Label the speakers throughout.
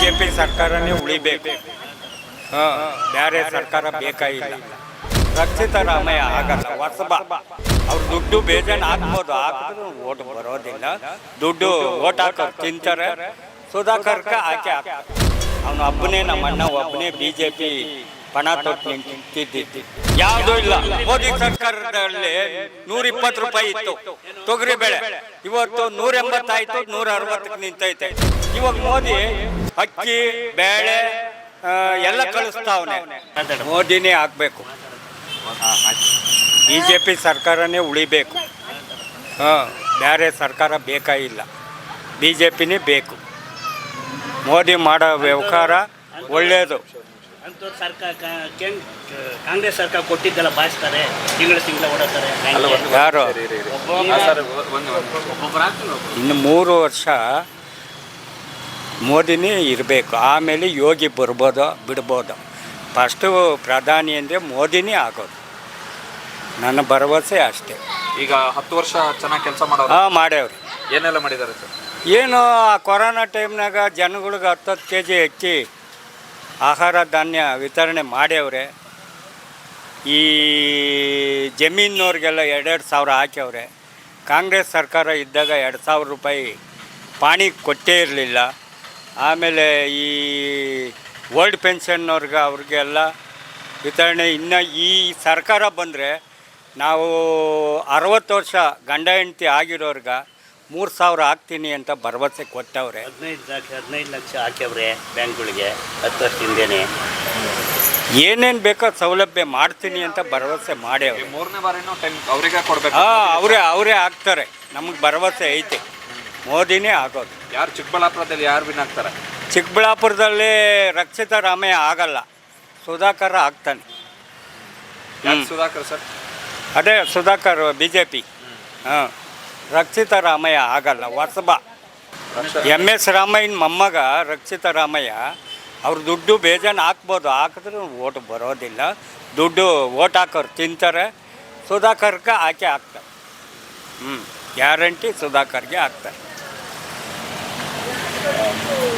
Speaker 1: J P ಸರ್ಕಾರನೇ ಉಳಿಬೇಕು. ಬೇರೆ ಸರ್ಕಾರ ಬೇಕಾಗಿಲ್ಲ. ರಕ್ಷಿತ ರಾಮಯ್ಯ ಆಗಲ್ಲ, ಹೊಸಬ. ಅವ್ರು ದುಡ್ಡು ಬೇಜಾನ್ ಹಾಕ್ಬೋದು, ಹಾಕಿದ್ರು ಓಟ್ ಬರೋದಿಲ್ಲ. ದುಡ್ಡು ಓಟ್ ಹಾಕೋರು ತಿಂತಾರೆ. ಸುಧಾಕರ್ಕ ಆಕೆ ಅವನು ಒಬ್ಬನೇ ನಮ್ಮ ಅಣ್ಣ ಒಬ್ಬನೇ ಬಿ ಜೆ ಪಿ ಪಣ ತೊಟ್ಟು ನಿಂತಿದ್ದು ಯಾವುದೂ ಇಲ್ಲ. ಮೋದಿ ಸರ್ಕಾರದಲ್ಲಿ ನೂರ ಇಪ್ಪತ್ತು ರೂಪಾಯಿ ಇತ್ತು. ತೊಗರಿ ಬೆಳೆ. ಇವತ್ತು ನೂರ ಎಂಬತ್ತಾಯ್ತು ನೂರ ಅರವತ್ತಕ್ಕೆ ನಿಂತೈತೆ. ಇವಾಗ ಮೋದಿ ಅಕ್ಕಿ, ಬೇಳೆ ಎಲ್ಲ ಕಳಿಸ್ತಾವನೆ. ಮೋದಿನೇ ಆಗಬೇಕು. ಬಿ ಜೆ ಪಿ ಸರ್ಕಾರನೇ ಉಳಿಬೇಕು. ಹಾಂ, ಬೇರೆ ಸರ್ಕಾರ ಬೇಕಾಗಿಲ್ಲ ಬಿ ಜೆ ಪಿನೇ ಬೇಕು. ಮೋದಿ ಮಾಡೋ ವ್ಯವಹಾರ ಒಳ್ಳೆಯದು
Speaker 2: ಅಂತೂ ಸರ್ಕಾರ ಕಾಂಗ್ರೆಸ್ ಸರ್ಕಾರ ಕೊಟ್ಟಿದ್ದೆಲ್ಲ ಬಾಯಿಸ್ತಾರೆ ತಿಂಗಳ ತಿಂಗಳ ಓಡಾಡ್ತಾರೆ
Speaker 1: ಯಾರು? ಇನ್ನು ಮೂರು ವರ್ಷ ಮೋದಿನೇ ಇರಬೇಕು. ಆಮೇಲೆ ಯೋಗಿ ಬರ್ಬೋದು ಬಿಡ್ಬೋದು. ಫಸ್ಟು ಪ್ರಧಾನಿ ಅಂದರೆ ಮೋದಿನೇ ಆಗೋದು. ನನ್ನ ಭರವಸೆ ಅಷ್ಟೇ.
Speaker 3: ಈಗ ಹತ್ತು ವರ್ಷ ಚೆನ್ನಾಗಿ ಕೆಲಸ ಮಾಡೋರು?
Speaker 1: ಹಾಂ ಮಾಡ್ಯಾವ್ರಿ.
Speaker 3: ಏನೆಲ್ಲ ಮಾಡಿದ್ದಾರೆ ಸರ್?
Speaker 1: ಏನು ಆ ಕೊರೋನಾ ಟೈಮ್ನಾಗ ಜನಗಳಿಗೆ ಹತ್ತತ್ತು ಕೆ ಜಿ ಅಕ್ಕಿ ಆಹಾರ ಧಾನ್ಯ ವಿತರಣೆ ಮಾಡ್ಯವ್ರೆ. ಈ ಜಮೀನವ್ರಿಗೆಲ್ಲ ಎರಡೆರಡು ಸಾವಿರ ಹಾಕ್ಯವ್ರೆ. ಕಾಂಗ್ರೆಸ್ ಸರ್ಕಾರ ಇದ್ದಾಗ ಎರಡು ಸಾವಿರ ರೂಪಾಯಿ ಪಾಣಿ ಕೊಟ್ಟೇ ಇರಲಿಲ್ಲ. ಆಮೇಲೆ ಈ ಓಲ್ಡ್ ಪೆನ್ಷನ್ನವ್ರಿಗೆ ಅವ್ರಿಗೆಲ್ಲ ವಿತರಣೆ ಇನ್ನು ಈ ಸರ್ಕಾರ ಬಂದರೆ ನಾವು ಅರವತ್ತು ವರ್ಷ ಗಂಡ ಹೆಂಡತಿ ಆಗಿರೋರ್ಗೆ ಮೂರು ಸಾವಿರ ಹಾಕ್ತೀನಿ ಅಂತ ಭರವಸೆ ಕೊಟ್ಟವ್ರೆ.
Speaker 2: ಹದಿನೈದು ಲಕ್ಷ ಹದಿನೈದು ಲಕ್ಷ ಹಾಕ್ಯವ್ರೆ ಬ್ಯಾಂಕ್ಗಳಿಗೆ ಹತ್ತು ವರ್ಷದಿಂದೇನೆ
Speaker 1: ಏನೇನು ಬೇಕೋ ಸೌಲಭ್ಯ ಮಾಡ್ತೀನಿ ಅಂತ ಭರವಸೆ ಮಾಡ್ಯವ್ರೆ.
Speaker 3: ಮೂರನೇ ಬಾರಿನೂ ಟೈಮ್ ಅವ್ರಿಗೆ ಕೊಡ್ಬೇಕು
Speaker 1: ಹಾಂ ಅವರೇ ಅವರೇ ಆಗ್ತಾರೆ ನಮಗೆ ಭರವಸೆ ಐತೆ. ಮೋದಿನೇ ಆಗೋದು.
Speaker 3: ಯಾರು ಚಿಕ್ಕಬಳ್ಳಾಪುರದಲ್ಲಿ ಯಾರು ವಿನ್ ಆಗ್ತಾರೆ?
Speaker 1: ಚಿಕ್ಕಬಳ್ಳಾಪುರದಲ್ಲಿ ರಕ್ಷಿತ ರಾಮಯ್ಯ ಆಗಲ್ಲ. ಸುಧಾಕರ್ ಆಗ್ತಾನೆ.
Speaker 3: ಸುಧಾಕರ್ ಸರ್?
Speaker 1: ಅದೇ ಸುಧಾಕರ್ ಬಿ ಜೆ ಪಿ ಹಾಂ. ರಕ್ಷಿತ ರಾಮಯ್ಯ ಆಗಲ್ಲ ಹೊಸಬ ಎಂ ಎಸ್ ರಾಮಯ್ಯನ ಮೊಮ್ಮಗ ರಕ್ಷಿತ ರಾಮಯ್ಯ ಅವ್ರ ದುಡ್ಡು ಬೇಜಾನ್ ಹಾಕ್ಬೋದು. ಹಾಕಿದ್ರೆ ಓಟ್ ಬರೋದಿಲ್ಲ. ದುಡ್ಡು ಓಟ್ ಹಾಕೋರು ತಿಂತಾರೆ. ಸುಧಾಕರ್ಗೆ ಆಕೆ ಹಾಕ್ತಾರೆ. ಹ್ಞೂ ಗ್ಯಾರಂಟಿ ಸುಧಾಕರ್ಗೆ ಹಾಕ್ತಾರೆ.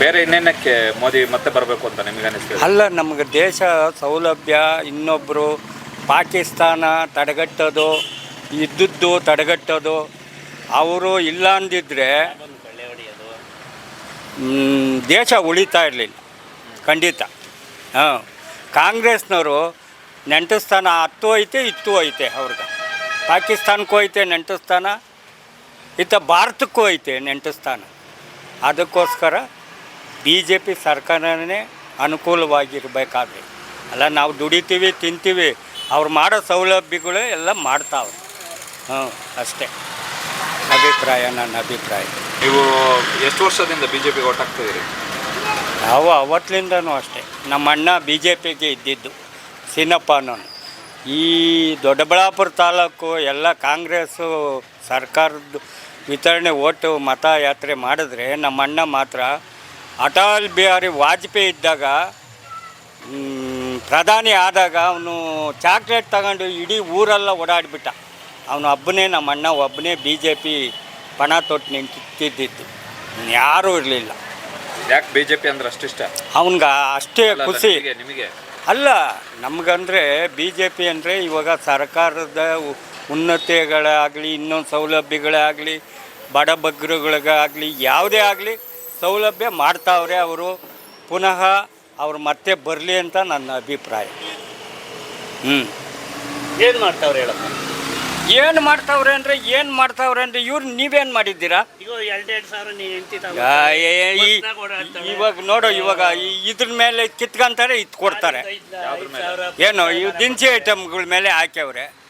Speaker 3: ಬೇರೆ ಇನ್ನೇನಕ್ಕೆ ಮೋದಿ ಮತ್ತೆ ಬರಬೇಕು ಅಂತ ನಿಮಗೆ ಅನಿಸ್ತದೆ?
Speaker 1: ಅಲ್ಲ ನಮಗೆ ದೇಶ ಸೌಲಭ್ಯ ಇನ್ನೊಬ್ಬರು ಪಾಕಿಸ್ತಾನ ತಡೆಗಟ್ಟೋದು ಇದ್ದದ್ದು ತಡೆಗಟ್ಟೋದು ಅವರು ಇಲ್ಲ ಅಂದಿದ್ರೆ ದೇಶ ಉಳಿತಾ ಇರಲಿಲ್ಲ. ಖಂಡಿತ. ಹಾಂ, ಕಾಂಗ್ರೆಸ್ನವರು ನೆಂಟಸ್ಥಾನ ಹತ್ತು ಐತೆ, ಇತ್ತು ಐತೆ ಅವ್ರಿಗೆ ಪಾಕಿಸ್ತಾನಕ್ಕೂ ಐತೆ, ನೆಂಟಸ್ಥಾನ. ಇತ್ತ ಭಾರತಕ್ಕೂ ಐತೆ ನೆಂಟಸ್ಥಾನ. ಅದಕ್ಕೋಸ್ಕರ ಬಿ ಜೆ ಪಿ ಸರ್ಕಾರನೇ ಅನುಕೂಲವಾಗಿರ್ಬೇಕಾದ್ರೆ. ಅಲ್ಲ, ನಾವು ದುಡಿತೀವಿ, ತಿಂತೀವಿ, ಅವ್ರು ಮಾಡೋ ಸೌಲಭ್ಯಗಳು ಎಲ್ಲ ಮಾಡ್ತಾವೆ ಹ್ಞೂ ಅಷ್ಟೇ. ಅಭಿಪ್ರಾಯ ನನ್ನ ಅಭಿಪ್ರಾಯ.
Speaker 3: ನೀವು ಎಷ್ಟು ವರ್ಷದಿಂದ ಬಿ ಜೆ ಪಿಗೆ ಒಟ್ಟಾಗ್ತಿದ್ದೀರಿ?
Speaker 1: ನಾವು ಅವತ್ತಿಂದನೂ ಅಷ್ಟೇ. ನಮ್ಮ ಅಣ್ಣ ಬಿ ಜೆ ಪಿಗೆ ಇದ್ದಿದ್ದು ಸಿನಪ್ಪ ಅನ್ನೋನು ಈ ದೊಡ್ಡಬಳ್ಳಾಪುರ ತಾಲೂಕು ಎಲ್ಲ ಕಾಂಗ್ರೆಸ್ಸು ಸರ್ಕಾರದ ವಿತರಣೆ ಓಟು ಮತಯಾತ್ರೆ ಮಾಡಿದ್ರೆ ನಮ್ಮ ಅಣ್ಣ ಮಾತ್ರ ಅಟಲ್ ಬಿಹಾರಿ ವಾಜಪೇಯಿ ಇದ್ದಾಗ ಪ್ರಧಾನಿ ಆದಾಗ ಅವನು ಚಾಕ್ಲೇಟ್ ತಗೊಂಡು ಇಡೀ ಊರೆಲ್ಲ ಓಡಾಡಿಬಿಟ್ಟ. ಅವನು ಒಬ್ಬನೇ ನಮ್ಮ ಅಣ್ಣ ಒಬ್ಬನೇ ಬಿ ಜೆ ಪಿ ಪಣ ತೊಟ್ಟು ನಿಂತಿದ್ದಿದ್ದು. ಯಾರೂ ಇರಲಿಲ್ಲ.
Speaker 3: ಯಾಕೆ ಬಿ ಜೆ ಪಿ ಅಂದ್ರೆ ಅಷ್ಟಿಷ್ಟ
Speaker 1: ಅವನ್ಗೆ ಅಷ್ಟೇ ಖುಷಿ.
Speaker 3: ನಿಮಗೆ
Speaker 1: ಅಲ್ಲ ನಮಗಂದರೆ ಬಿ ಜೆ ಪಿ ಅಂದರೆ ಇವಾಗ ಸರ್ಕಾರದ ಉನ್ನತಿಗಳಾಗಲಿ ಇನ್ನೊಂದು ಸೌಲಭ್ಯಗಳೇ ಆಗಲಿ ಬಡಬಗ್ಗರುಗಳಿಗಾಗಲಿ ಯಾವುದೇ ಆಗಲಿ ಸೌಲಭ್ಯ ಮಾಡ್ತಾವ್ರೆ ಅವರು. ಪುನಃ ಅವ್ರು ಮತ್ತೆ ಬರಲಿ ಅಂತ ನನ್ನ ಅಭಿಪ್ರಾಯ. ಹ್ಞೂ
Speaker 2: ಏನು ಮಾಡ್ತಾವ್ರೆ ಹೇಳಪ್ಪ?
Speaker 1: ಏನು ಮಾಡ್ತಾವ್ರೆ ಅಂದ್ರೆ ಏನು ಮಾಡ್ತಾವ್ರೆ ಅಂದ್ರೆ ಇವ್ರು ನೀವೇನು ಮಾಡಿದ್ದೀರಾ? ಆ, ಏ- ಈ- ಇವಾಗ ನೋಡು ಇವಾಗ ಈ- ಇದ್ರ ಮೇಲೆ ಕಿತ್ಕೊಂತಾರೆ ಇತ್ತು ಕೊಡ್ತಾರೆ. ಏನು ಈ ದಿನಸಿ ಐಟಮ್ಗಳ ಮೇಲೆ ಹಾಕ್ಯವ್ರೆ.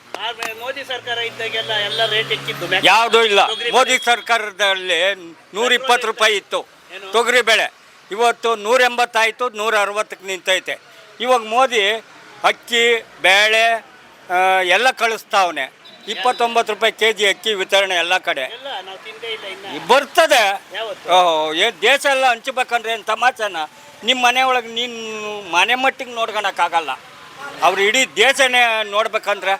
Speaker 2: ಮೋದಿ ಸರ್ಕಾರ ಇದ್ದಾಗೆಲ್ಲ ಎಲ್ಲ ರೇಟ್
Speaker 1: ಯಾವುದೂ ಇಲ್ಲ.
Speaker 2: ತೊಗರಿ
Speaker 1: ಮೋದಿ ಸರ್ಕಾರದಲ್ಲಿ ನೂರ ಇಪ್ಪತ್ತು ರೂಪಾಯಿ ಇತ್ತು. ತೊಗರಿ ಬೆಳೆ. ಇವತ್ತು ನೂರ ಎಂಬತ್ತಾಯಿತು ನೂರ ಅರವತ್ತಕ್ಕೆ ನಿಂತೈತೆ. ಇವಾಗ ಮೋದಿ ಅಕ್ಕಿ ಬೇಳೆ ಆ, ಎಲ್ಲ ಕಳಿಸ್ತಾವನೆ. ಇಪ್ಪತ್ತೊಂಬತ್ತು ರೂಪಾಯಿ ಕೆ ಜಿ ಅಕ್ಕಿ ವಿತರಣೆ ಎಲ್ಲ ಕಡೆ. ಬರ್ತದೆ. ಓಹೋ ಏ ದೇಶ ಎಲ್ಲ ಹಂಚ್ಬೇಕಂದ್ರೆ ಏನು ತಮಾಚನ ನಿಮ್ಮ ಮನೆ ಒಳಗೆ ನೀನು ಮನೆ ಮಟ್ಟಿಗೆ ನೋಡ್ಕೊಳಕ್ಕಾಗಲ್ಲ ಅವ್ರು ಇಡೀ ದೇಶನೇ ನೋಡ್ಬೇಕಂದ್ರೆ